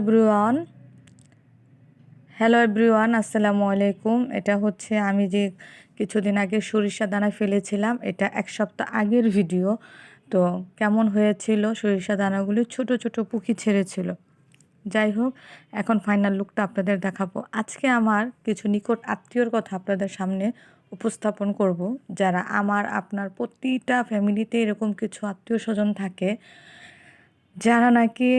Everyone. Hello everyone, আসসালামু আলাইকুম। এটা হচ্ছে আমি যে কিছুদিন আগে সরিষা দানা ফেলেছিলাম, এটা এক সপ্তাহ আগের ভিডিও। তো কেমন হয়েছিল সরিষা দানাগুলি? ছোট ছোট পুকি ছেড়েছিল। যাই হোক, এখন ফাইনাল লুকটা আপনাদের দেখাবো। আজকে আমার কিছু নিকট আত্মীয়র কথা আপনাদের সামনে উপস্থাপন করব। যারা আমার, আপনার প্রতিটা ফ্যামিলিতে এরকম কিছু আত্মীয় স্বজন থাকে, যারা নাকি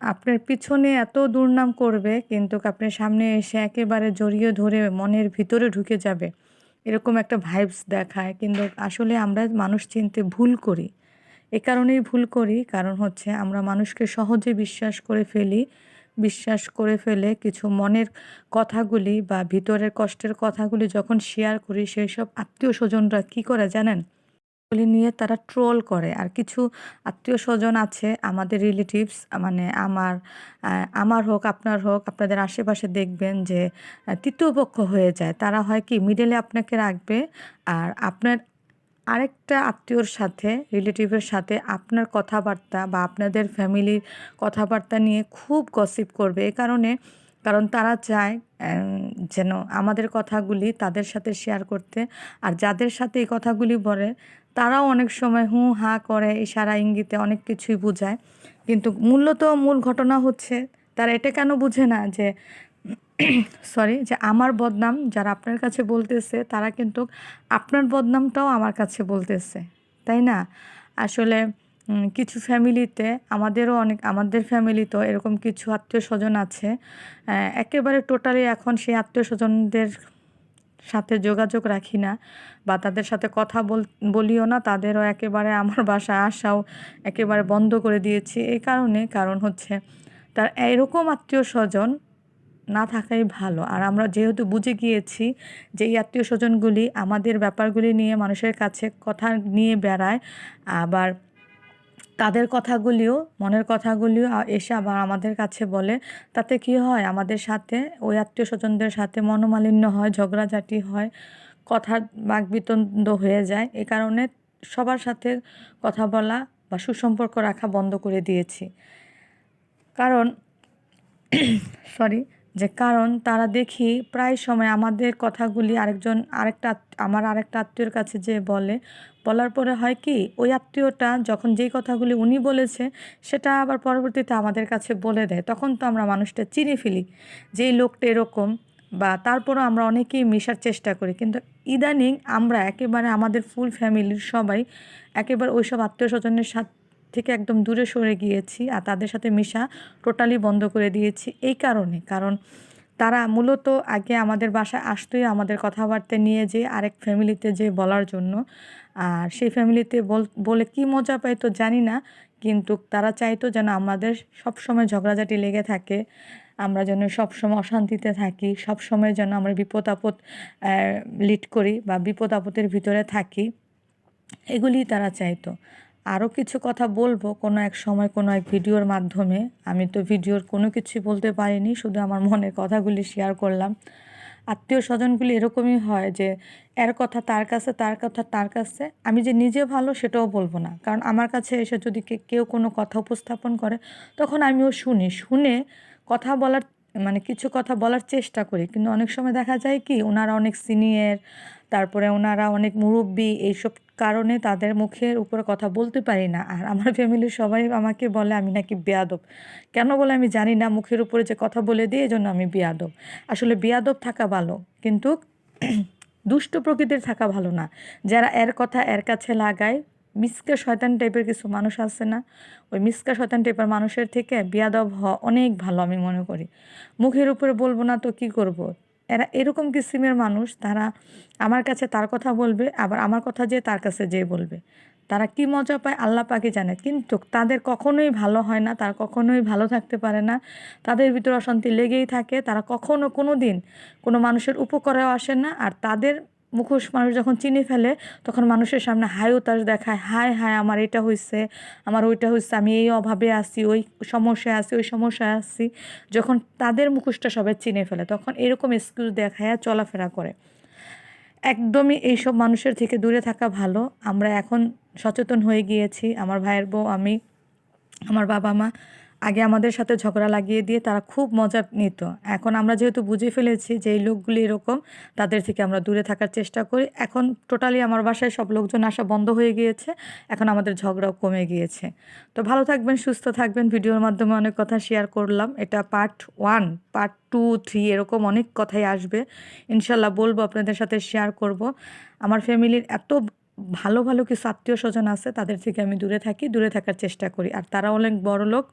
আপনার পিছনে এত দুর্নাম করবে, কিন্তু আপনার সামনে এসে একেবারে জড়িয়ে ধরে মনের ভিতরে ঢুকে যাবে। এরকম একটা ভাইবস দেখায়, কিন্তু আসলে আমরা মানুষ চিনতে ভুল করি। এ কারণেই ভুল করি, কারণ হচ্ছে আমরা মানুষকে সহজে বিশ্বাস করে ফেলি। বিশ্বাস করে ফেলে কিছু মনের কথাগুলি বা ভিতরের কষ্টের কথাগুলি যখন শেয়ার করি, সেই সব আত্মীয় স্বজনরা কী করে জানেন? এগুলি নিয়ে তারা ট্রোল করে। আর কিছু আত্মীয় স্বজন আছে আমাদের রিলেটিভস মানে আমার আমার হোক আপনার হোক আপনাদের আশেপাশে দেখবেন যে আহ, তৃতীয় পক্ষ হয়ে যায়। তারা হয় কি মিডলে আপনাকে রাখবে আর আপনার আরেকটা আত্মীয়র সাথে রিলেটিভের সাথে আপনার কথাবার্তা বা আপনাদের ফ্যামিলির কথাবার্তা নিয়ে খুব গসিপ করবে। এ কারণে কারণ তারা চায় যেন আমাদের কথাগুলি তাদের সাথে শেয়ার করতে। আর যাদের সাথে এই কথাগুলি বলে, তারাও অনেক সময় হুঁ হাঁ করে, ইশারা ইঙ্গিতে অনেক কিছুই বোঝায়। কিন্তু মূলত মূল ঘটনা হচ্ছে, তারা এটা কেন বুঝে না যে সরি যে আমার বদনাম যারা আপনার কাছে বলতেছে, তারা কিন্তু আপনার বদনামটাও আমার কাছে বলতেছে, তাই না? আসলে কিছু ফ্যামিলিতে, আমাদেরও অনেক, আমাদের ফ্যামিলিতেও এরকম কিছু আত্মীয় স্বজন আছে একেবারে টোটালি এখন সেই আত্মীয় স্বজনদের সাথে যোগাযোগ রাখি না বা তাদের সাথে কথা বল, বলিও না। তাদেরও একেবারে আমার বাসায় আসাও একেবারে বন্ধ করে দিয়েছি। এই কারণে কারণ হচ্ছে তার এরকম আত্মীয় স্বজন না থাকাই ভালো। আর আমরা যেহেতু বুঝে গিয়েছি যে এই আত্মীয় স্বজনগুলি আমাদের ব্যাপারগুলি নিয়ে মানুষের কাছে কথা নিয়ে বেড়ায়, আবার তাদের কথাগুলিও, মনের কথাগুলিও এসে আবার আমাদের কাছে বলে। তাতে কি হয়? আমাদের সাথে, ওই আত্মীয় স্বজনদের সাথে মনোমালিন্য হয়, ঝগড়াঝাটি হয়, কথার বাকবিতন্ড হয়ে যায়। এ কারণে সবার সাথে কথা বলা বা সুসম্পর্ক রাখা বন্ধ করে দিয়েছি। কারণ সরি যে কারণ তারা দেখি প্রায় সময় আমাদের কথাগুলি আরেকজন, আরেকটা আমার আরেকটা আত্মীয়র কাছে যে বলে। বলার পরে হয় কি, ওই আত্মীয়টা যখন যেই কথাগুলি উনি বলেছে, সেটা আবার পরবর্তীতে আমাদের কাছে বলে দেয়। তখন তো আমরা মানুষটা চিনে ফেলি যে এই লোকটা এরকম বা তারপরও আমরা অনেকেই মেশার চেষ্টা করি। কিন্তু ইদানিং আমরা একেবারে আমাদের ফুল ফ্যামিলির সবাই একেবারে ওইসব আত্মীয় স্বজনের সাথে থেকে একদম দূরে সরে গিয়েছি আর তাদের সাথে মিশা টোটালি বন্ধ করে দিয়েছি এই কারণে। কারণ তারা মূলত আগে আমাদের বাসায় আসতোই আমাদের কথাবার্তা নিয়ে যে আরেক ফ্যামিলিতে যে বলার জন্য। আর সেই ফ্যামিলিতে বল কি মজা পাইতো জানি না, কিন্তু তারা চাইতো যেন আমাদের সবসময় ঝগড়াঝাটি লেগে থাকে, আমরা যেন সবসময় অশান্তিতে থাকি, সবসময় যেন আমরা বিপদ আপদ লিড করি বা বিপদ আপদের ভিতরে থাকি। এগুলি তারা চাইতো। আরও কিছু কথা বলব কোনো এক সময় কোনো এক ভিডিওর মাধ্যমে। আমি তো ভিডিওর কোনো কিছুই বলতে পারিনি, শুধু আমার মনের কথাগুলি শেয়ার করলাম। আত্মীয় স্বজনগুলি এরকমই হয় যে, এর কথা তার কাছে, তার কথা তার কাছে। আমি যে নিজে ভালো সেটাও বলব না। কারণ আমার কাছে এসে যদি কেউ কোনো কথা উপস্থাপন করে, তখন আমিও শুনি। শুনে কথা বলার মানে কিছু কথা বলার চেষ্টা করি। কিন্তু অনেক সময় দেখা যায় কি, ওনারা অনেক সিনিয়র তারপরে ওনারা অনেক মুরব্বী, এইসব কারণে তাদের মুখের উপরে কথা বলতে পারি না। আর আমার ফ্যামিলির সবাই আমাকে বলে, আমি নাকি বেয়াদব। কেন বলে আমি জানি না, মুখের উপরে যে কথা বলে দিই এই জন্য আমি বেয়াদব। আসলে বেয়াদব থাকা ভালো, কিন্তু দুষ্ট প্রকৃতির থাকা ভালো না। যারা এর কথা এর কাছে লাগায়, মিসকা শয়তান টাইপের কিছু মানুষ আছে না? ওই মিসকা শয়তান টাইপের মানুষের থেকে বিয়াদব হওয়া অনেক ভালো আমি মনে করি। মুখের উপরে বলব না তো কি করব। এরা এরকম কিসিমের মানুষ, তারা আমার কাছে তার কথা বলবে, আবার আমার কথা যে তার কাছে যে বলবে। তারা কি মজা পায় আল্লাহ পাকে জানে। কিন্তু তাদের কখনোই ভালো হয় না, তারা কখনোই ভালো থাকতে পারে না। তাদের ভিতরে অশান্তি লেগেই থাকে। তারা কখনো কোনো দিন কোনো মানুষের উপকারেও আসে না। আর তাদের মুখোশ মানুষ যখন চিনে ফেলে, তখন মানুষের সামনে হাই উতাস দেখায়, হায় হায়, আমার এটা হয়েছে আমার ওইটা হয়েছে আমি এই অভাবে আছি, ওই সমস্যায় আছি, ওই সমস্যায় আছি। যখন তাদের মুখোশটা সবাই চিনে ফেলে, তখন এরকম এক্সকিউজ দেখায়, চলাফেরা করে। একদমই এইসব মানুষের থেকে দূরে থাকা ভালো। আমরা এখন সচেতন হয়ে গিয়েছি। আমার ভাইয়ের বউ, আমি, আমার বাবা মা আগে আমাদের সাথে ঝগড়া লাগিয়ে দিয়ে তারা খুব মজা নিত। এখন আমরা যেহেতু বুঝে ফেলেছি যে এই লোকগুলি এরকম, তাদের থেকে আমরা দূরে থাকার চেষ্টা করি। এখন টোটালি আমার বাসায় সব লোকজন আসা বন্ধ হয়ে গিয়েছে, এখন আমাদের ঝগড়াও কমে গিয়েছে। তো ভালো থাকবেন, সুস্থ থাকবেন। ভিডিওর মাধ্যমে অনেক কথা শেয়ার করলাম। এটা part one part two three এরকম অনেক কথাই আসবে। ইনশাল্লাহ বলব আপনাদের সাথে শেয়ার করব। আমার ফ্যামিলির এত ভালো ভালো কিছু আত্মীয় স্বজন আছে, তাদের থেকে আমি দূরে থাকি, দূরে থাকার চেষ্টা করি। আর তারা অনেক বড় লোক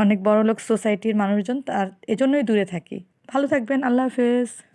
অনেক বড় লোক সোসাইটির মানুষজন, তার, এজন্যই দূরে থাকি। ভালো থাকবেন, আল্লাহ হাফেজ।